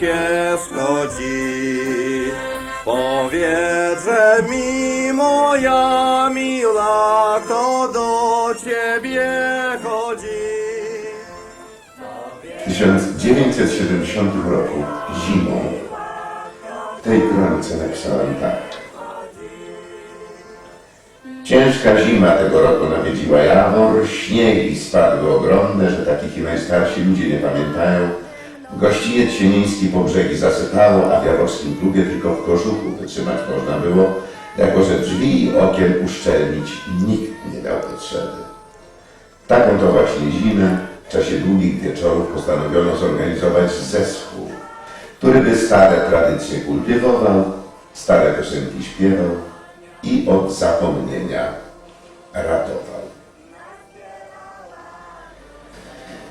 się schodzi. Powiedz, że mi moja miła, to do ciebie chodzi. W 1970 roku, zimą, w tej kronice napisałem tak. Ciężka zima tego roku nawiedziła Jawor, śniegi spadły ogromne, że takich i najstarsi ludzie nie pamiętają. Gościniec sieniński po brzegi zasypało, a w jaworskim klubie tylko w kożuchu wytrzymać można było, jako że drzwi i okien uszczelnić nikt nie dał potrzeby. Taką to właśnie zimę w czasie długich wieczorów postanowiono zorganizować zespół, który by stare tradycje kultywował, stare piosenki śpiewał i od zapomnienia ratował.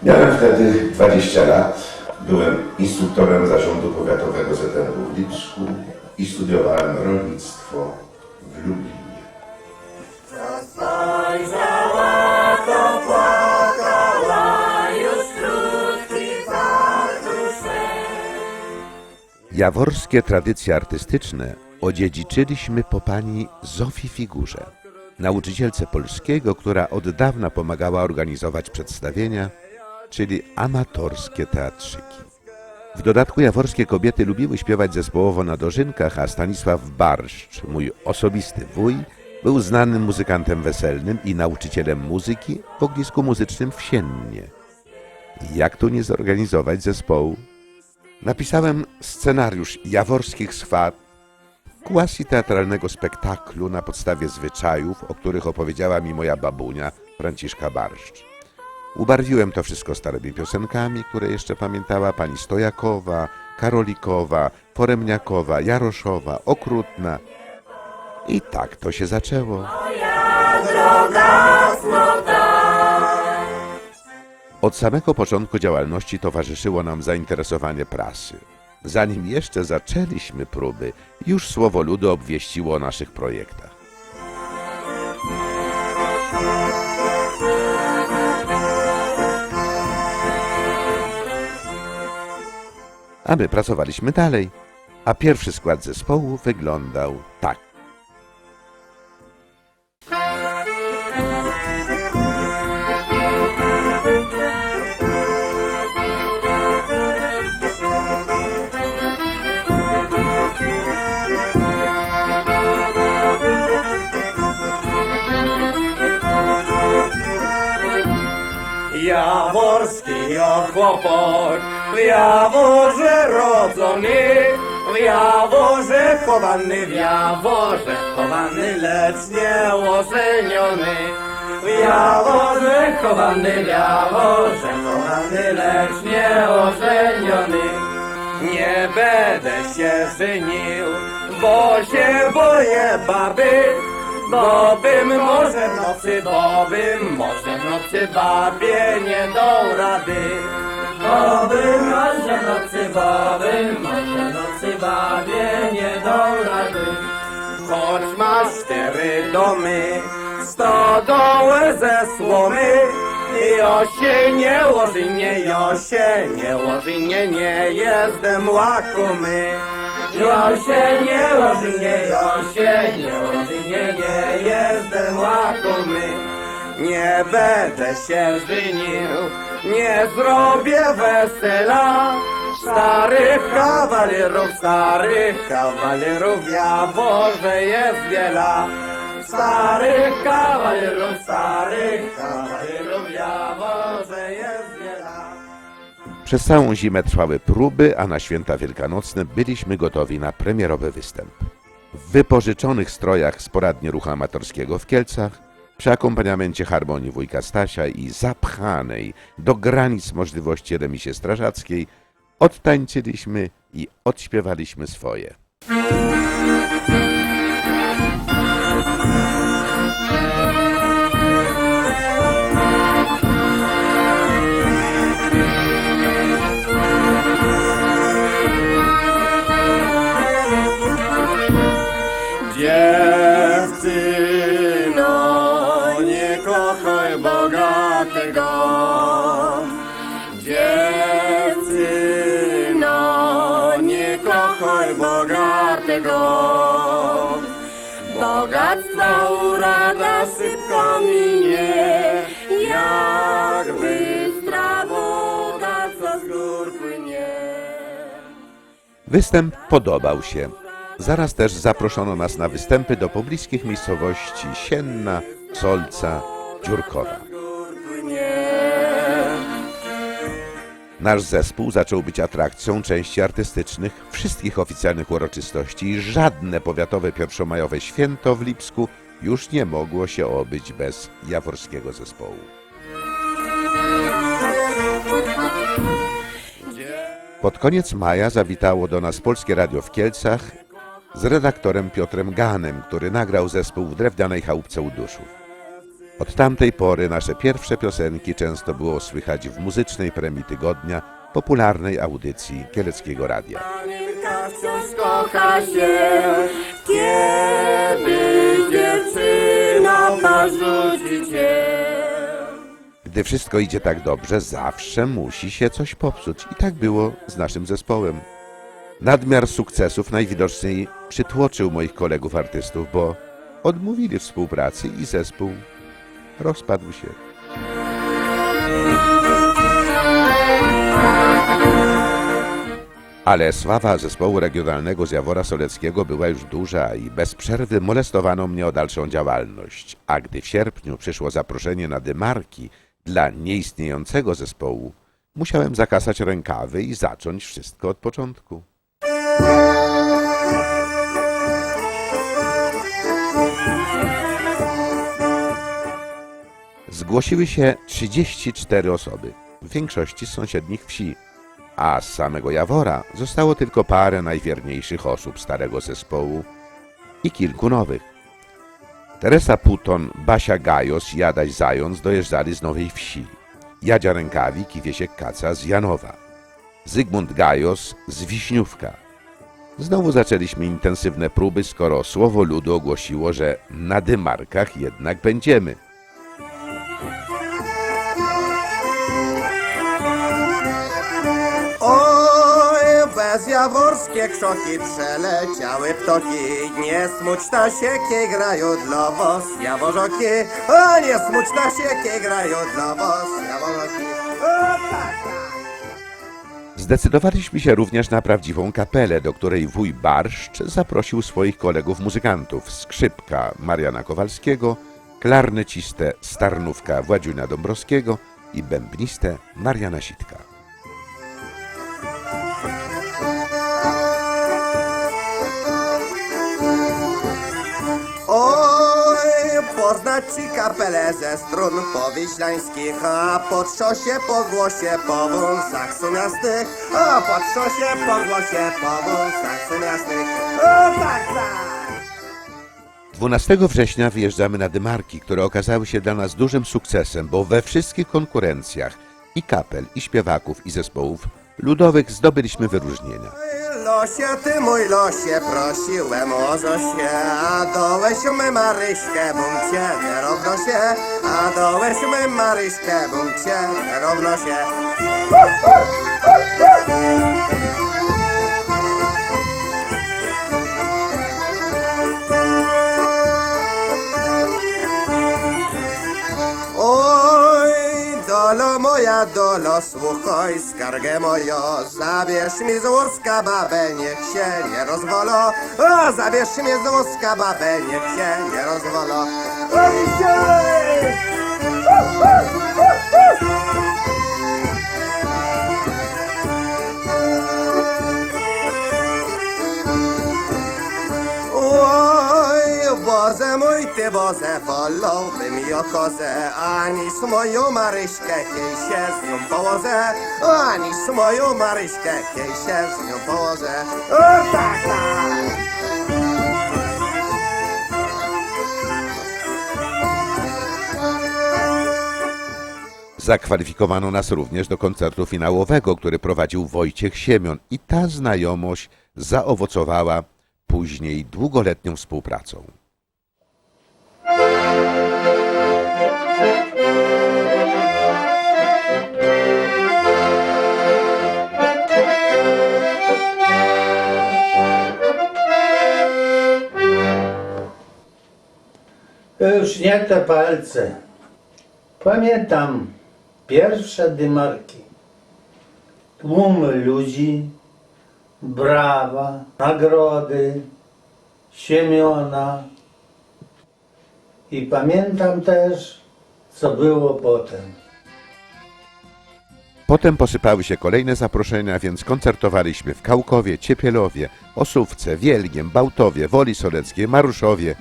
Miałem wtedy 20 lat, byłem instruktorem zarządu powiatowego ZRW w Lipsku i studiowałem rolnictwo w Lublinie. Jaworskie tradycje artystyczne odziedziczyliśmy po pani Zofii Figurze, nauczycielce polskiego, która od dawna pomagała organizować przedstawienia, czyli amatorskie teatrzyki. W dodatku jaworskie kobiety lubiły śpiewać zespołowo na dożynkach, a Stanisław Barszcz, mój osobisty wuj, był znanym muzykantem weselnym i nauczycielem muzyki w ognisku muzycznym w Siennie. Jak tu nie zorganizować zespołu? Napisałem scenariusz jaworskich swat, quasi teatralnego spektaklu na podstawie zwyczajów, o których opowiedziała mi moja babunia Franciszka Barszcz. Ubarwiłem to wszystko starymi piosenkami, które jeszcze pamiętała pani Stojakowa, Karolikowa, Foremniakowa, Jaroszowa, Okrutna. I tak to się zaczęło. Od samego początku działalności towarzyszyło nam zainteresowanie prasy. Zanim jeszcze zaczęliśmy próby, już słowo ludu obwieściło o naszych projektach. A my pracowaliśmy dalej, a pierwszy skład zespołu wyglądał tak. Jaworski o chłopok, w Jaworze rodzony, w Jaworze chowany, w Jaworze chowany, lecz nie ożeniony. W Jaworze chowany, w Jaworze chowany, lecz nie ożeniony. Nie będę się żenił, bo się boję baby, bo bym może w nocy, bo bym może w nocy babie nie dał rady. Bo bym może w nocy, bo bym może w nocy babie nie dał rady. Choć masz cztery domy, stodołę ze słomy, Josie nie łoży, nie Josie nie łoży, nie, nie jestem łakomy. Josie nie łoży, nie Josie nie nie, jestem łakomy. Nie będę się żenił, nie zrobię wesela. Starych kawalerów, starych kawalerów, ja Boże jest wiela. Starych kawalerów, starych kawalerów, ja Boże jest. Przez całą zimę trwały próby, a na święta wielkanocne byliśmy gotowi na premierowy występ. W wypożyczonych strojach z poradni ruchu amatorskiego w Kielcach przy akompaniamencie harmonii wujka Stasia i zapchanej do granic możliwości remisie strażackiej odtańczyliśmy i odśpiewaliśmy swoje. Bogatego. Bogactwa urada szybko minie, jak bystra woda, co z gór płynie. Występ podobał się. Zaraz też zaproszono nas na występy do pobliskich miejscowości Sienna, Solca, Dziurkowa. Nasz zespół zaczął być atrakcją części artystycznych wszystkich oficjalnych uroczystości i żadne powiatowe pierwszomajowe święto w Lipsku już nie mogło się obyć bez jaworskiego zespołu. Pod koniec maja zawitało do nas Polskie Radio w Kielcach z redaktorem Piotrem Ganem, który nagrał zespół w drewnianej chałupce u Duszów. Od tamtej pory nasze pierwsze piosenki często było słychać w muzycznej premii tygodnia popularnej audycji Kieleckiego Radia. Panienka wciąż kocha się, kiedy dziewczyna cię. Gdy wszystko idzie tak dobrze, zawsze musi się coś popsuć. I tak było z naszym zespołem. Nadmiar sukcesów najwidoczniej przytłoczył moich kolegów artystów, bo odmówili współpracy i zespół rozpadł się. Ale sława zespołu regionalnego z Jawora Soleckiego była już duża i bez przerwy molestowano mnie o dalszą działalność. A gdy w sierpniu przyszło zaproszenie na dymarki dla nieistniejącego zespołu, musiałem zakasać rękawy i zacząć wszystko od początku. Zgłosiły się 34 osoby, w większości z sąsiednich wsi, a z samego Jawora zostało tylko parę najwierniejszych osób starego zespołu i kilku nowych. Teresa Puton, Basia Gajos i Adaś Zając dojeżdżali z Nowej Wsi. Jadzia Rękawik i Wiesiek Kaca z Janowa. Zygmunt Gajos z Wiśniówka. Znowu zaczęliśmy intensywne próby, skoro słowo ludu ogłosiło, że na dymarkach jednak będziemy. Oj, bezjaworskie krzoki przeleciały ptoki, nie smuć na siekie grają dla was, jaworzoki. O, nie smuć na siekie grają dla was, jaworzoki. Tak, tak. Zdecydowaliśmy się również na prawdziwą kapelę, do której wuj Barszcz zaprosił swoich kolegów muzykantów skrzypka Mariana Kowalskiego, klarnecistę Starnówka Władziunia Dąbrowskiego i bębnistę Mariana Sitka. Ci kapelę ze strun powiślańskich, a po trzosie, po głosie, po wąsach sumiastych, a po trzosie, po głosie, po wąsach sumiastych. O, tak, tak. 12 września wyjeżdżamy na Dymarki, które okazały się dla nas dużym sukcesem, bo we wszystkich konkurencjach i kapel, i śpiewaków, i zespołów ludowych zdobyliśmy wyróżnienia. Losie, ty mój losie, prosiłem o Zosię, a dołeśmy Maryśkę, bum cię, równo się, a dołeśmy Maryśkę, bum cię, równo się. Moja, dolo, słuchaj skargę moją, zabierz mi z łuska babę, niech się nie rozwolo. O, zabierz mi z łuska babę, niech się nie rozwolo. Się! Oj, Boże mój, ty wozę, wolałbym moją Maryśkę, kiej się z nią z moją Maryśkę, kiej się z nią połozę. O tak, tak! Zakwalifikowano nas również do koncertu finałowego, który prowadził Wojciech Siemion i ta znajomość zaowocowała później długoletnią współpracą. To już nie te palce. Pamiętam pierwsze dymarki. Tłumy ludzi, brawa, nagrody, Siemiona. I pamiętam też, co było potem. Potem posypały się kolejne zaproszenia, więc koncertowaliśmy w Kałkowie, Ciepielowie, Osówce, Wielgiem, Bałtowie, Woli Soleckiej, Maruszowie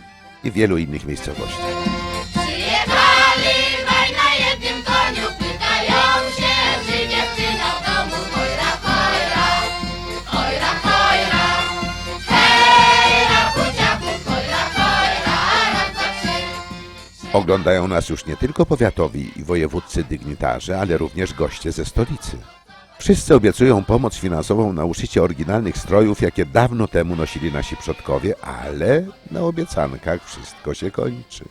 i wielu innych miejscowościach. Oglądają nas już nie tylko powiatowi i wojewódzcy dygnitarze, ale również goście ze stolicy. Wszyscy obiecują pomoc finansową na uszycie oryginalnych strojów, jakie dawno temu nosili nasi przodkowie, ale na obiecankach wszystko się kończy.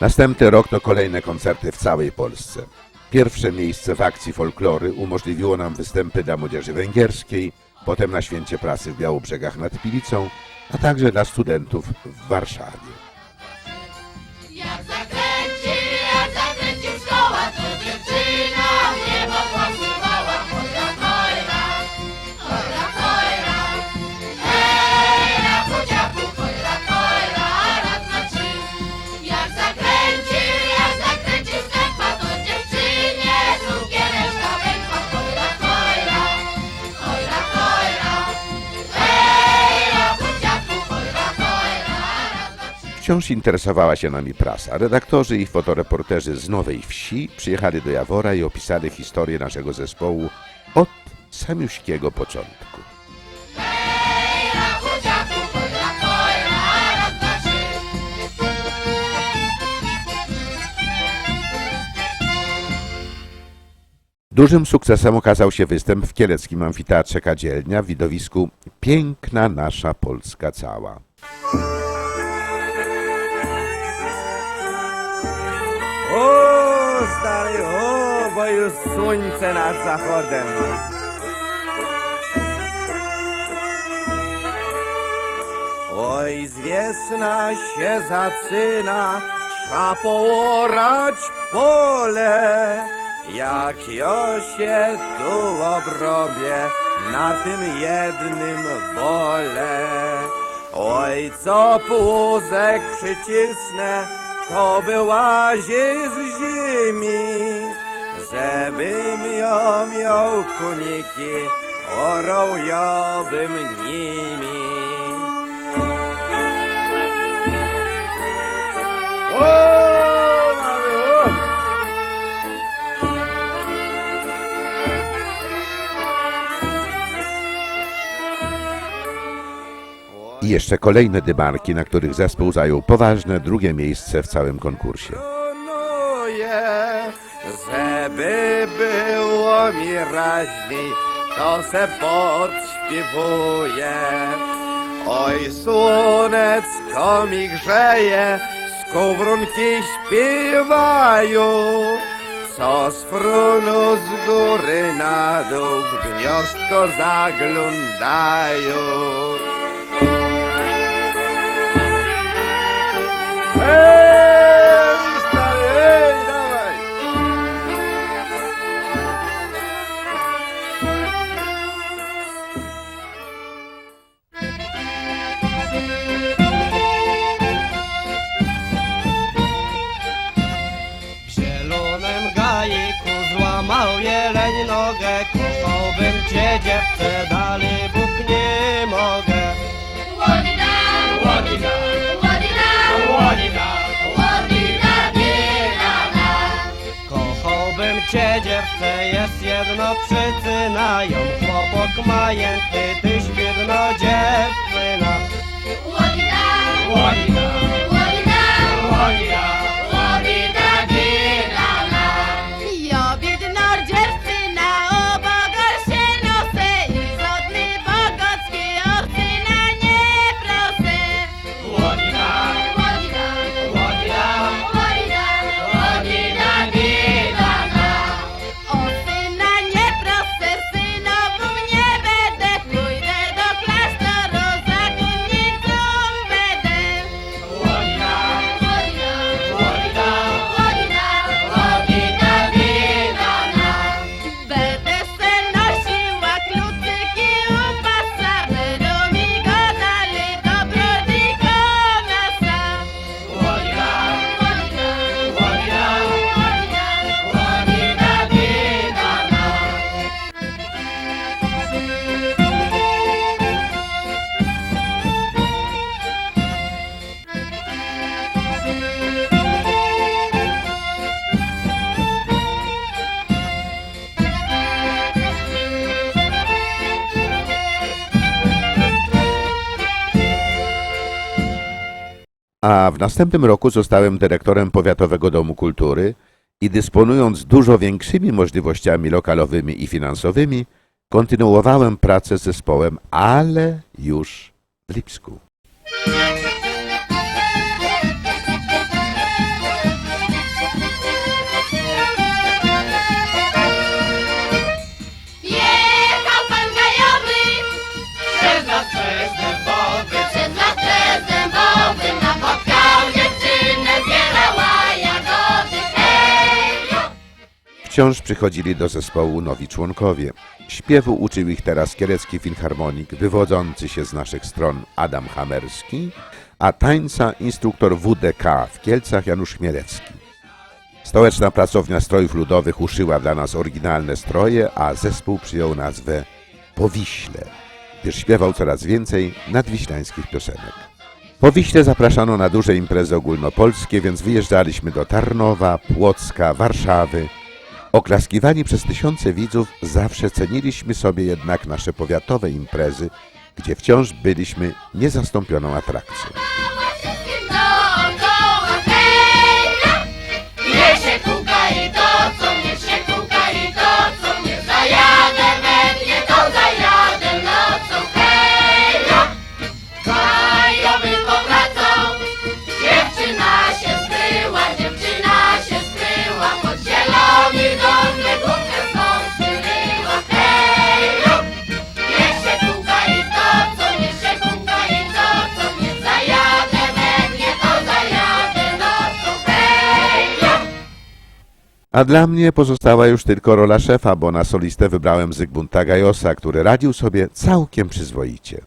Następny rok to kolejne koncerty w całej Polsce. Pierwsze miejsce w akcji folklory umożliwiło nam występy dla młodzieży węgierskiej, potem na Święcie Prasy w Białobrzegach nad Pilicą, a także dla studentów w Warszawie. Wciąż interesowała się nami prasa. Redaktorzy i fotoreporterzy z Nowej Wsi przyjechali do Jawora i opisali historię naszego zespołu od samiuśkiego początku. Dużym sukcesem okazał się występ w Kieleckim Amfiteatrze Kadzielnia w widowisku Piękna nasza Polska cała. Stary, o, bo już słońce nad zachodem. Oj, z wiesna się zaczyna, trzeba poorać pole. Jak ja się tu obrobię na tym jednym wole. Oj, co płózek przycisnę, to wyłazi z ziemi, żebym ją miał kuniki, orał ja bym nimi. O, jeszcze kolejne dymarki, na których zespół zajął poważne drugie miejsce w całym konkursie. Żeby było mi raźniej, to se podśpiewuję. Oj, słonecko mi grzeje, skowronki śpiewają, co z frunu z góry na dół gniazdko zaglądają. Hey! A w następnym roku zostałem dyrektorem Powiatowego Domu Kultury i dysponując dużo większymi możliwościami lokalowymi i finansowymi, kontynuowałem pracę z zespołem, ale już w Lipsku. Wciąż przychodzili do zespołu nowi członkowie. Śpiewu uczył ich teraz kielecki filharmonik wywodzący się z naszych stron Adam Hamerski, a tańca instruktor WDK w Kielcach Janusz Chmielewski. Stołeczna pracownia strojów ludowych uszyła dla nas oryginalne stroje, a zespół przyjął nazwę Powiśle, gdyż śpiewał coraz więcej nadwiślańskich piosenek. Po Wiśle zapraszano na duże imprezy ogólnopolskie, więc wyjeżdżaliśmy do Tarnowa, Płocka, Warszawy. Oklaskiwani przez tysiące widzów, zawsze ceniliśmy sobie jednak nasze powiatowe imprezy, gdzie wciąż byliśmy niezastąpioną atrakcją. A dla mnie pozostała już tylko rola szefa, bo na solistę wybrałem Zygmunta Gajosa, który radził sobie całkiem przyzwoicie.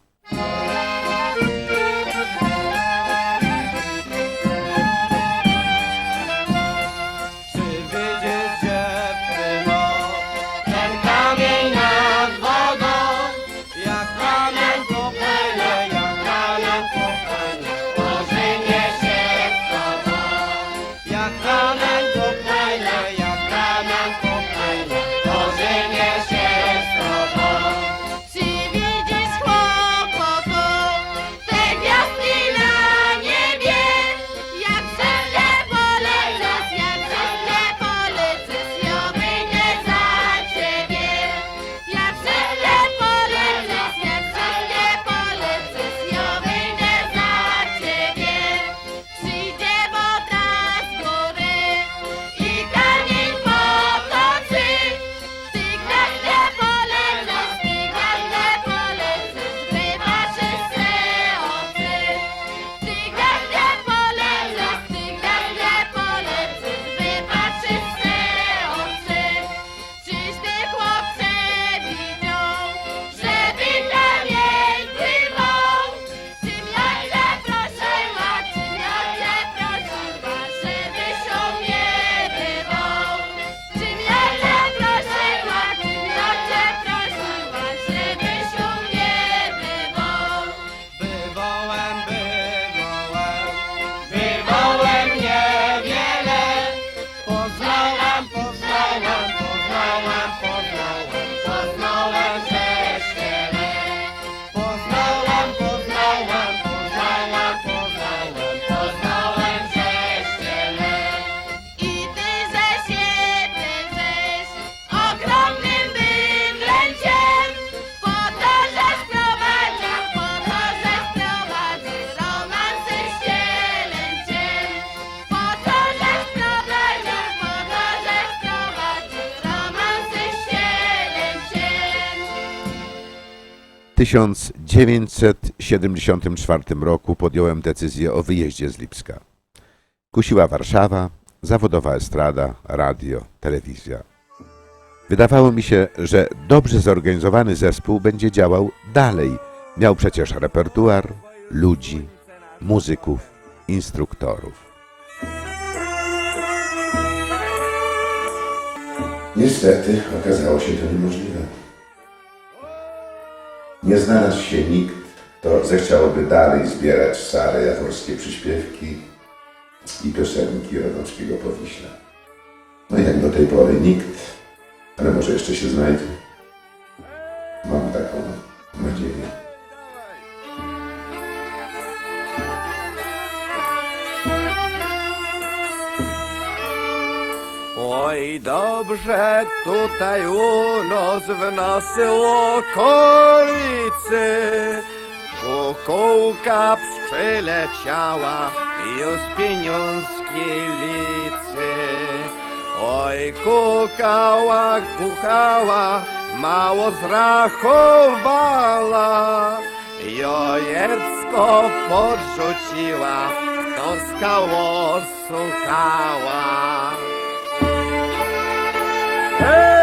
1974 roku podjąłem decyzję o wyjeździe z Lipska. Kusiła Warszawa, zawodowa estrada, radio, telewizja. Wydawało mi się, że dobrze zorganizowany zespół będzie działał dalej. Miał przecież repertuar, ludzi, muzyków, instruktorów. Niestety okazało się to niemożliwe. Nie znalazł się nikt, kto zechciałby dalej zbierać stare jaworskie przyśpiewki i piosenki Radowskiego Powiśla. No jak do tej pory nikt, ale może jeszcze się znajdzie. Mam taką nadzieję. Oj, dobrze tutaj u nas w naszej okolicy. Kukułka przyleciała już pieniążki licy. Oj, kukała, kukała, mało zrachowała. Jojecko podrzuciła, to skało słuchała Hey.